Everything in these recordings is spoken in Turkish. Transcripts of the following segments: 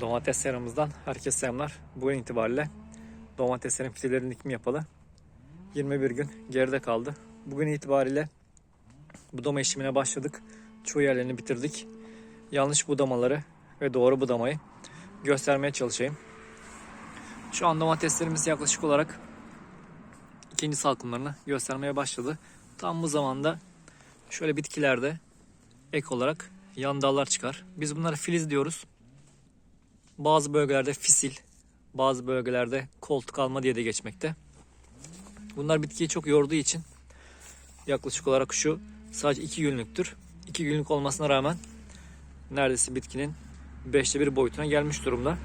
Domates seramızdan herkese selamlar. Bugün itibariyle domateslerin fidelerin dikimi yapalı. 21 gün geride kaldı. Bugün itibariyle budama işlemine başladık. Çoğu yerlerini bitirdik. Yanlış budamaları ve doğru budamayı göstermeye çalışayım. Şu an domateslerimiz yaklaşık olarak ikinci salkımlarını göstermeye başladı. Tam bu zamanda şöyle bitkilerde ek olarak yan dallar çıkar. Biz bunlara filiz diyoruz. Bazı bölgelerde fisil, bazı bölgelerde koltuk alma diye de geçmekte. Bunlar bitkiyi çok yorduğu için yaklaşık olarak şu sadece 2 günlüktür. 2 günlük olmasına rağmen neredeyse bitkinin 5'te 1 boyutuna gelmiş durumda.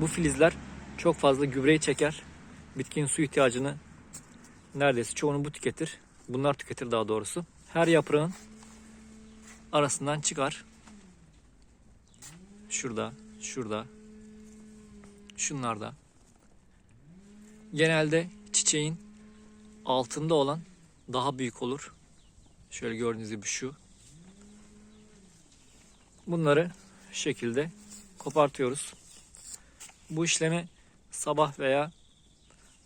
Bu filizler çok fazla gübreyi çeker. Bitkinin su ihtiyacını neredeyse çoğunu bu tüketir. Bunlar tüketir daha doğrusu. Her yaprağın arasından çıkar. Şurada, şurada, şunlarda. Genelde çiçeğin altında olan daha büyük olur. Şöyle gördüğünüz gibi şu. Bunları şu şekilde kopartıyoruz. Bu işlemi sabah veya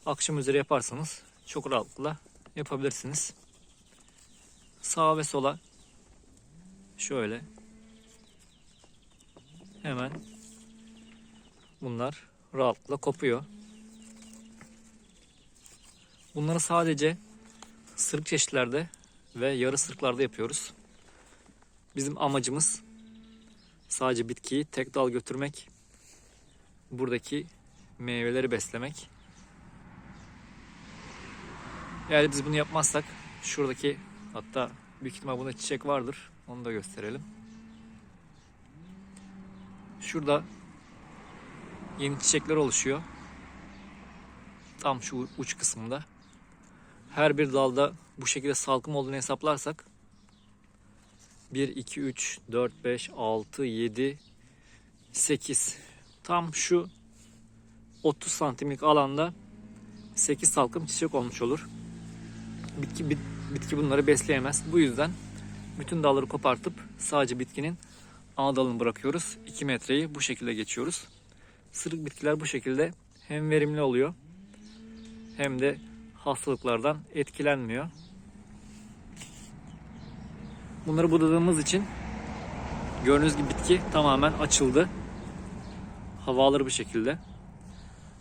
akşam üzeri yaparsanız çok rahatlıkla yapabilirsiniz. Sağa ve sola şöyle hemen bunlar rahatlıkla kopuyor. Bunları sadece sırık çeşitlerde ve yarı sırıklarda yapıyoruz. Bizim amacımız sadece bitkiyi tek dal götürmek, buradaki meyveleri beslemek. Eğer biz bunu yapmazsak şuradaki hatta büyük ihtimal bunda çiçek vardır. Onu da gösterelim. Şurada yeni çiçekler oluşuyor. Tam şu uç kısmında. Her bir dalda bu şekilde salkım olduğunu hesaplarsak 1, 2, 3, 4, 5, 6, 7, 8 tam şu 30 santimlik alanda 8 salkım çiçek olmuş olur. Bitki, bit, bitki bunları besleyemez. Bu yüzden bütün dalları kopartıp sadece bitkinin ana dalını bırakıyoruz. 2 metreyi bu şekilde geçiyoruz. Sırık bitkiler bu şekilde hem verimli oluyor hem de hastalıklardan etkilenmiyor. Bunları budadığımız için gördüğünüz gibi bitki tamamen açıldı. Havaları bu şekilde.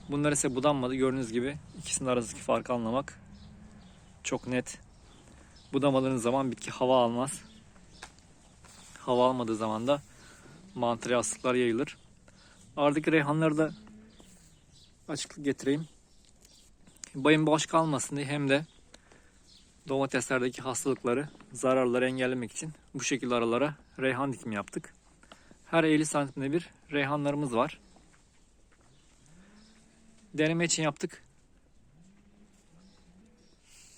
Bunlar ise budanmadı. Gördüğünüz gibi ikisinin arasındaki farkı anlamak çok net. Budamadığınız zaman bitki hava almaz. Hava almadığı zaman da mantarı hastalıklar yayılır. Ardaki reyhanları da açıklık getireyim. Bayım boş kalmasın diye hem de domateslerdeki hastalıkları, zararları engellemek için bu şekilde aralara reyhan dikimi yaptık. Her 50 santimde bir reyhanlarımız var. Deneme için yaptık.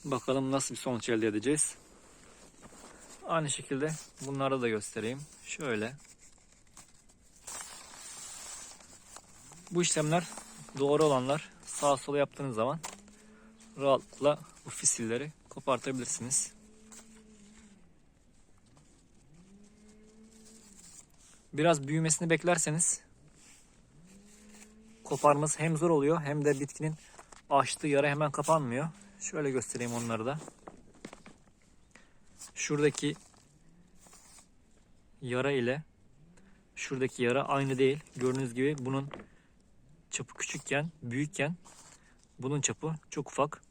Bakalım nasıl bir sonuç elde edeceğiz. Aynı şekilde bunları da göstereyim. Şöyle. Bu işlemler doğru olanlar sağa sola yaptığınız zaman rahatlıkla bu fisilleri kopartabilirsiniz. Biraz büyümesini beklerseniz koparması hem zor oluyor hem de bitkinin açtığı yara hemen kapanmıyor. Şöyle göstereyim onları da. Şuradaki yara ile şuradaki yara aynı değil. Gördüğünüz gibi bunun çapı küçükken, büyükken bunun çapı çok ufak.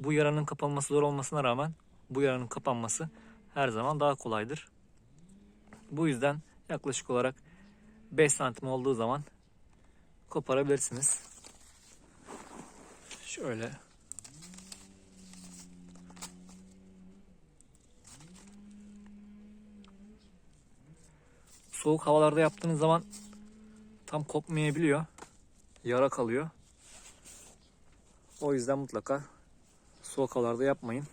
Bu yaranın kapanması zor olmasına rağmen bu yaranın kapanması her zaman daha kolaydır. Bu yüzden yaklaşık olarak 5 santim olduğu zaman koparabilirsiniz. Şöyle soğuk havalarda yaptığınız zaman tam kopmayabiliyor. Yara kalıyor. O yüzden mutlaka soğuk havalarda yapmayın.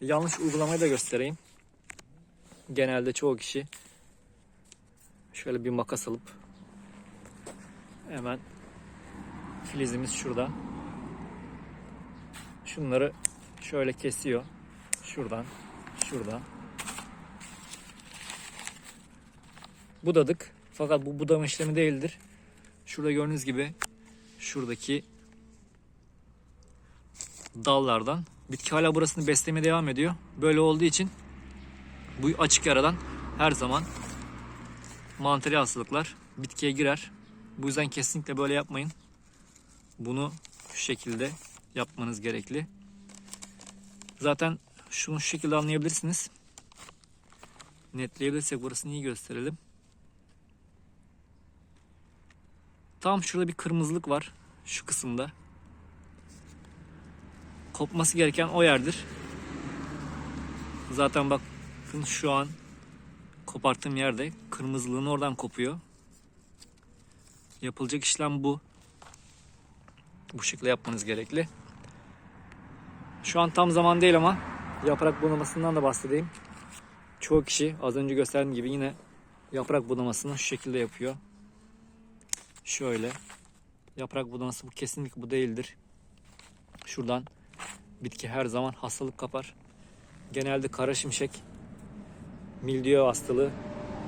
Yanlış uygulamayı da göstereyim. Genelde çoğu kişi şöyle bir makas alıp hemen filizimiz şurada. Şunları şöyle kesiyor. Şuradan, şuradan. Budadık. Fakat bu budama işlemi değildir. Şurada gördüğünüz gibi şuradaki dallardan bitki hala burasını beslemeye devam ediyor. Böyle olduğu için bu açık yaradan her zaman mantarı hastalıklar bitkiye girer. Bu yüzden kesinlikle böyle yapmayın. Bunu şu şekilde yapmanız gerekli. Zaten şunu şu şekilde anlayabilirsiniz. Netleyebilirsek burasını iyi gösterelim. Tam şurada bir kırmızılık var. Şu kısımda. Kopması gereken o yerdir. Zaten bakın şu an koparttığım yerde kırmızılığın oradan kopuyor. Yapılacak işlem bu. Bu şekilde yapmanız gerekli. Şu an tam zaman değil ama yaprak budamasından da bahsedeyim. Çoğu kişi az önce gösterdiğim gibi yine yaprak budamasını şu şekilde yapıyor. Şöyle. Yaprak budaması bu kesinlikle bu değildir. Şuradan bitki her zaman hastalık kapar. Genelde kara şimşek, mildiyo hastalığı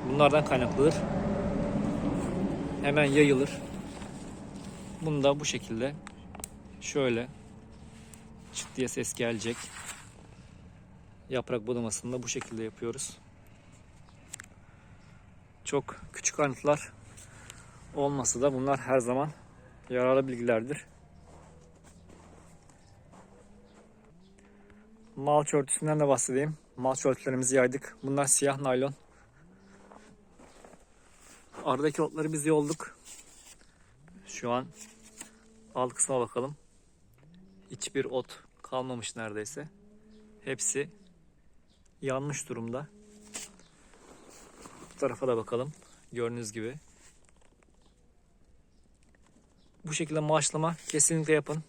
bunlardan kaynaklıdır. Hemen yayılır. Bunu da bu şekilde şöyle çıt diye ses gelecek. Yaprak budamasını da bu şekilde yapıyoruz. Çok küçük ayrıntılar olmasa da bunlar her zaman yararlı bilgilerdir. Malç örtüsünden de bahsedeyim. Malç örtülerimizi yaydık. Bunlar siyah naylon. Aradaki otları biz yolduk. Şu an alt kısma bakalım. Hiçbir ot kalmamış neredeyse. Hepsi yanmış durumda. Bu tarafa da bakalım. Gördüğünüz gibi. Bu şekilde maaşlama kesinlikle yapın.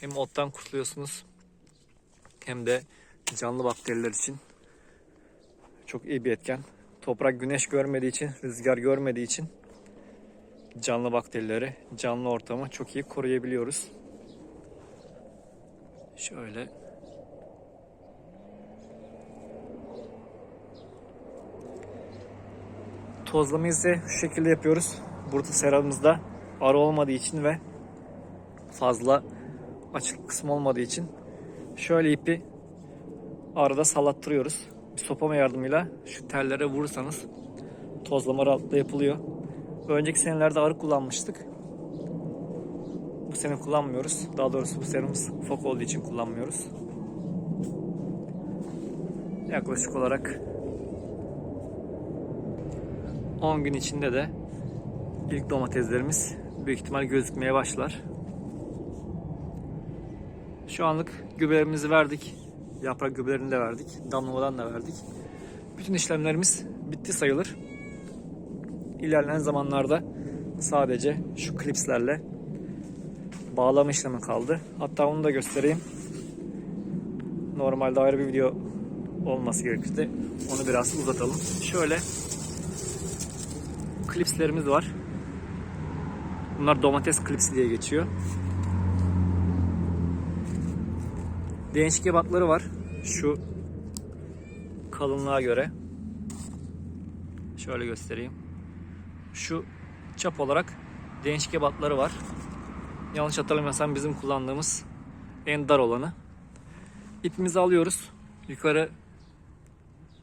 Hem ottan kurtuluyorsunuz hem de canlı bakteriler için çok iyi bir etken. Toprak güneş görmediği için, rüzgar görmediği için canlı bakterileri, canlı ortamı çok iyi koruyabiliyoruz. Şöyle Tozlamayı ise şu şekilde yapıyoruz. Burada seramızda arı olmadığı için ve fazla açık kısım olmadığı için şöyle ipi arada sallattırıyoruz. Bir sopama yardımıyla şu tellere vurursanız tozlama rahatlıkla yapılıyor. Önceki senelerde arı kullanmıştık. Bu sene kullanmıyoruz. Daha doğrusu bu serimiz ufak olduğu için kullanmıyoruz. Yaklaşık olarak 10 gün içinde de ilk domateslerimiz büyük ihtimal gözükmeye başlar. Şu anlık gübrelerimizi verdik. Yaprak gübrelerini de verdik. Damlamadan da verdik. Bütün işlemlerimiz bitti sayılır. İlerleyen zamanlarda sadece şu klipslerle bağlama işlemi kaldı. Hatta onu da göstereyim. Normalde ayrı bir video olması gerekirdi. Onu biraz uzatalım. Şöyle klipslerimiz var. Bunlar domates klipsi diye geçiyor. Değişik ebatları var. Şu kalınlığa göre. Şöyle göstereyim. Şu çap olarak değişik ebatları var. Yanlış hatırlamıyorsam bizim kullandığımız en dar olanı. İpimizi alıyoruz. Yukarı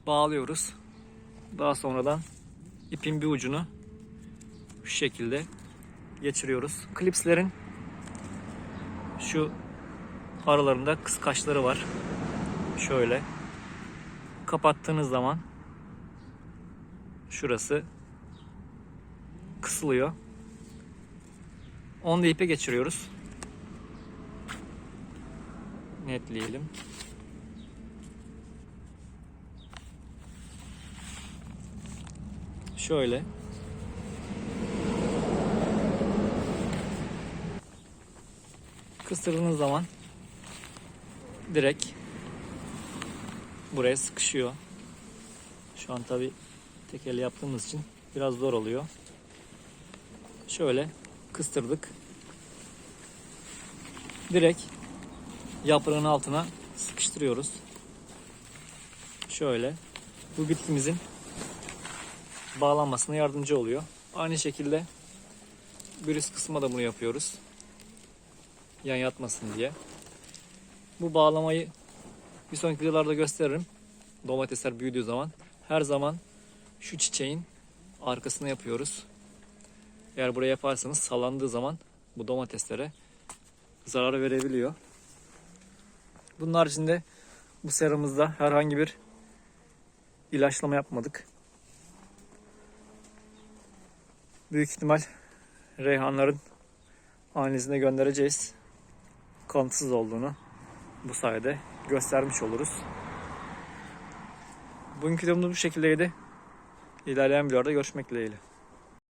bağlıyoruz. Daha sonradan ipin bir ucunu şu şekilde geçiriyoruz. Klipslerin şu aralarında kıskaçları var. Şöyle kapattığınız zaman şurası kısılıyor. Onu da ipe geçiriyoruz. Netleyelim. Şöyle. Kıstırdığınız zaman direkt buraya sıkışıyor. Şu an tabi tek elle yaptığımız için biraz zor oluyor. Şöyle kıstırdık. Direkt yaprağın altına sıkıştırıyoruz. Şöyle. Bu bitkimizin bağlanmasına yardımcı oluyor. Aynı şekilde bir üst kısma da bunu yapıyoruz. Yan yatmasın diye. Bu bağlamayı bir sonraki videolarda gösteririm. Domatesler büyüdüğü zaman her zaman şu çiçeğin arkasına yapıyoruz. Eğer buraya yaparsanız sallandığı zaman bu domateslere zarar verebiliyor. Bunun haricinde bu seramızda herhangi bir ilaçlama yapmadık. Büyük ihtimal reyhanların analizine göndereceğiz. Kalıntısız olduğunu bu sayede göstermiş oluruz. Bugünkü videomuz bu şekildeydi. İlerleyen videolarda görüşmek dileğiyle.